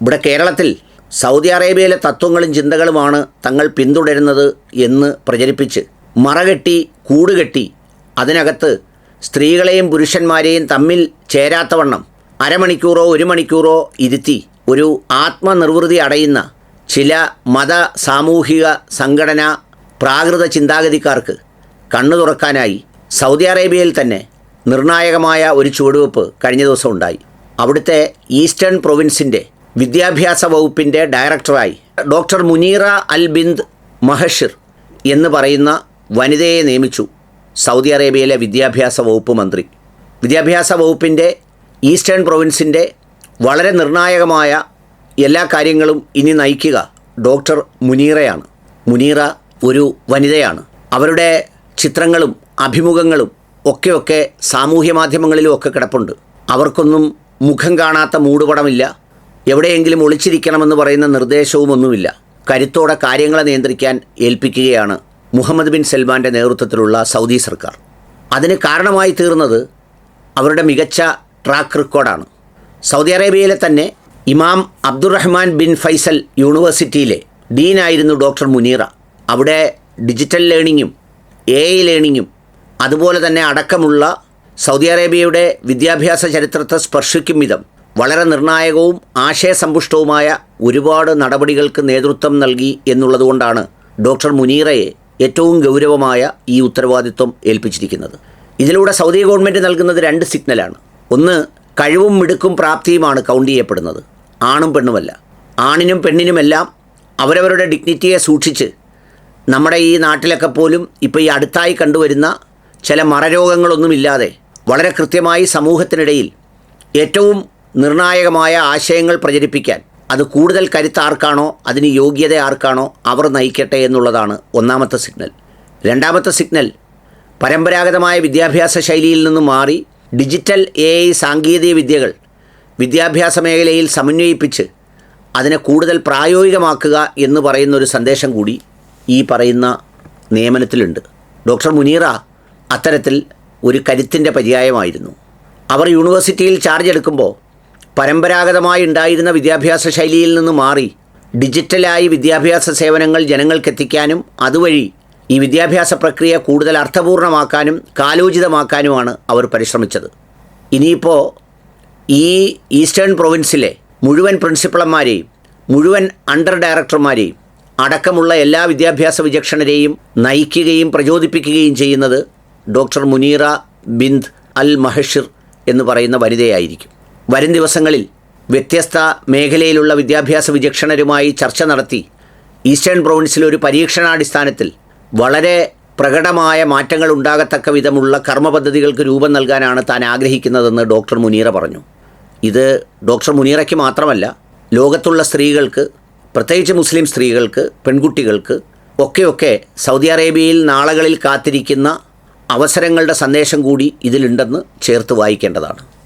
ഇവിടെ കേരളത്തിൽ സൗദി അറേബ്യയിലെ തത്വങ്ങളും ചിന്തകളുമാണ് തങ്ങൾ പിന്തുടരുന്നത് എന്ന് പ്രചരിപ്പിച്ച് മറകെട്ടി കൂടുകെട്ടി അതിനകത്ത് സ്ത്രീകളെയും പുരുഷന്മാരെയും തമ്മിൽ ചേരാത്തവണ്ണം അരമണിക്കൂറോ ഒരു മണിക്കൂറോ ഇരുത്തി ഒരു ആത്മനിർവൃതി അടയുന്ന ചില മത സാമൂഹിക സംഘടന പ്രാകൃത ചിന്താഗതിക്കാർക്ക് കണ്ണു തുറക്കാനായി സൗദി അറേബ്യയിൽ തന്നെ നിർണായകമായ ഒരു ചുവടുവെപ്പ് കഴിഞ്ഞ ദിവസം ഉണ്ടായി. അവിടുത്തെ ഈസ്റ്റേൺ പ്രൊവിൻസിന്റെ വിദ്യാഭ്യാസ വകുപ്പിന്റെ ഡയറക്ടറായി ഡോക്ടർ മുനീറ അൽ ബിന്ദ് മഹഷിർ എന്ന് പറയുന്ന വനിതയെ നിയമിച്ചു സൗദി അറേബ്യയിലെ വിദ്യാഭ്യാസ വകുപ്പ് മന്ത്രി. വിദ്യാഭ്യാസ വകുപ്പിന്റെ ഈസ്റ്റേൺ പ്രൊവിൻസിന്റെ വളരെ നിർണായകമായ എല്ലാ കാര്യങ്ങളും ഇനി നയിക്കുക ഡോക്ടർ മുനീറയാണ്. മുനീറ ഒരു വനിതയാണ്. അവരുടെ ചിത്രങ്ങളും അഭിമുഖങ്ങളും ഒക്കെയൊക്കെ സാമൂഹ്യ മാധ്യമങ്ങളിലും ഒക്കെ കിടപ്പുണ്ട്. അവർക്കൊന്നും മുഖം കാണാത്ത മൂടുപടമില്ല. എവിടെയെങ്കിലും ഒളിച്ചിരിക്കണമെന്ന് പറയുന്ന നിർദ്ദേശവുമൊന്നുമില്ല. കരുത്തോടെ കാര്യങ്ങളെ നിയന്ത്രിക്കാൻ ഏൽപ്പിക്കുകയാണ് മുഹമ്മദ് ബിൻ സൽമാന്റെ നേതൃത്വത്തിലുള്ള സൗദി സർക്കാർ. അതിന് കാരണമായി തീർന്നത് അവരുടെ മികച്ച ട്രാക്ക് റെക്കോർഡാണ് സൗദി അറേബ്യയിലെ തന്നെ ഇമാം അബ്ദുറഹ്മാൻ ബിൻ ഫൈസൽ യൂണിവേഴ്സിറ്റിയിലെ ഡീനായിരുന്നു ഡോക്ടർ മുനീറ. അവിടെ ഡിജിറ്റൽ ലേണിങ്ങും എ ഐ ലേണിങ്ങും അതുപോലെ തന്നെ അടക്കമുള്ള സൗദി അറേബ്യയുടെ വിദ്യാഭ്യാസ ചരിത്രത്തെ സ്പർശിക്കും വിധം വളരെ നിർണായകവും ആശയസമ്പുഷ്ടവുമായ ഒരുപാട് നടപടികൾക്ക് നേതൃത്വം നൽകി എന്നുള്ളതുകൊണ്ടാണ് ഡോക്ടർ മുനീറയെ ഏറ്റവും ഗൗരവമായ ഈ ഉത്തരവാദിത്വം ഏൽപ്പിച്ചിരിക്കുന്നത്. ഇതിലൂടെ സൗദി ഗവൺമെന്റ് നൽകുന്നത് രണ്ട് സിഗ്നലാണ്. ഒന്ന് കഴിവും മിടുക്കും പ്രാപ്തിയുമാണ് കൗണ്ട് ചെയ്യപ്പെടുന്നത്. ആണും പെണ്ണുമല്ല. ആണിനും പെണ്ണിനുമെല്ലാം അവരവരുടെ ഡിഗ്നിറ്റിയെ സൂക്ഷിച്ച് നമ്മുടെ ഈ നാട്ടിലൊക്കെ പോലും ഇപ്പോൾ ഈ അടുത്തായി കണ്ടുവരുന്ന ചില മറരോഗങ്ങളൊന്നുമില്ലാതെ വളരെ കൃത്യമായി സമൂഹത്തിനിടയിൽ ഏറ്റവും നിർണായകമായ ആശയങ്ങൾ പ്രചരിപ്പിക്കാൻ. അത് കൂടുതൽ കരുത്താർക്കാണോ അതിന് യോഗ്യത ആർക്കാണോ അവർ നയിക്കട്ടെ എന്നുള്ളതാണ് ഒന്നാമത്തെ സിഗ്നൽ. രണ്ടാമത്തെ സിഗ്നൽ പരമ്പരാഗതമായ വിദ്യാഭ്യാസ ശൈലിയിൽ നിന്ന് മാറി ഡിജിറ്റൽ എ ഐ സാങ്കേതിക വിദ്യകൾ വിദ്യാഭ്യാസ മേഖലയിൽ സമന്വയിപ്പിച്ച് അതിനെ കൂടുതൽ പ്രായോഗികമാക്കുക എന്ന് പറയുന്ന ഒരു സന്ദേശം കൂടി ഈ പറയുന്ന നിയമനത്തിലുണ്ട്. ഡോക്ടർ മുനീറ അത്തരത്തിൽ ഒരു കരുത്തിന്റെ പര്യായമായിരുന്നു. അവർ യൂണിവേഴ്സിറ്റിയിൽ ചാർജ് എടുക്കുമ്പോൾ പരമ്പരാഗതമായി ഉണ്ടായിരുന്ന വിദ്യാഭ്യാസ ശൈലിയിൽ നിന്ന് മാറി ഡിജിറ്റലായി വിദ്യാഭ്യാസ സേവനങ്ങൾ ജനങ്ങൾക്കെത്തിക്കാനും അതുവഴി ഈ വിദ്യാഭ്യാസ പ്രക്രിയ കൂടുതൽ അർത്ഥപൂർണമാക്കാനും കാലോചിതമാക്കാനുമാണ് അവർ പരിശ്രമിച്ചത്. ഇനിയിപ്പോൾ ഈ ഈസ്റ്റേൺ പ്രൊവിൻസിലെ മുഴുവൻ പ്രിൻസിപ്പളന്മാരെയും മുഴുവൻ അണ്ടർ ഡയറക്ടർമാരെയും അടക്കമുള്ള എല്ലാ വിദ്യാഭ്യാസ വിചക്ഷണരെയും നയിക്കുകയും പ്രചോദിപ്പിക്കുകയും ചെയ്യുന്നത് ഡോക്ടർ മുനീറ ബിന്ദ് അൽ മഹഷിർ എന്ന് പറയുന്ന വനിതയായിരിക്കും. വരും ദിവസങ്ങളിൽ വ്യത്യസ്ത മേഖലയിലുള്ള വിദ്യാഭ്യാസ വിചക്ഷണരുമായി ചർച്ച നടത്തി ഈസ്റ്റേൺ പ്രൊവിൻസിൽ ഒരു പരീക്ഷണാടിസ്ഥാനത്തിൽ വളരെ പ്രകടമായ മാറ്റങ്ങൾ ഉണ്ടാകത്തക്ക വിധമുള്ള കർമ്മപദ്ധതികൾക്ക് രൂപം നൽകാനാണ് താൻ ആഗ്രഹിക്കുന്നതെന്ന് ഡോക്ടർ മുനീറ പറഞ്ഞു. ഇത് ഡോക്ടർ മുനീറയ്ക്ക് മാത്രമല്ല ലോകത്തുള്ള സ്ത്രീകൾക്ക് പ്രത്യേകിച്ച് മുസ്ലിം സ്ത്രീകൾക്ക് പെൺകുട്ടികൾക്ക് ഒക്കെയൊക്കെ സൗദി അറേബ്യയിൽ നാളുകളിൽ കാത്തിരിക്കുന്ന അവസരങ്ങളുടെ സന്ദേശം കൂടി ഇതിലുണ്ടെന്ന് ചേർത്ത് വായിക്കേണ്ടതാണ്.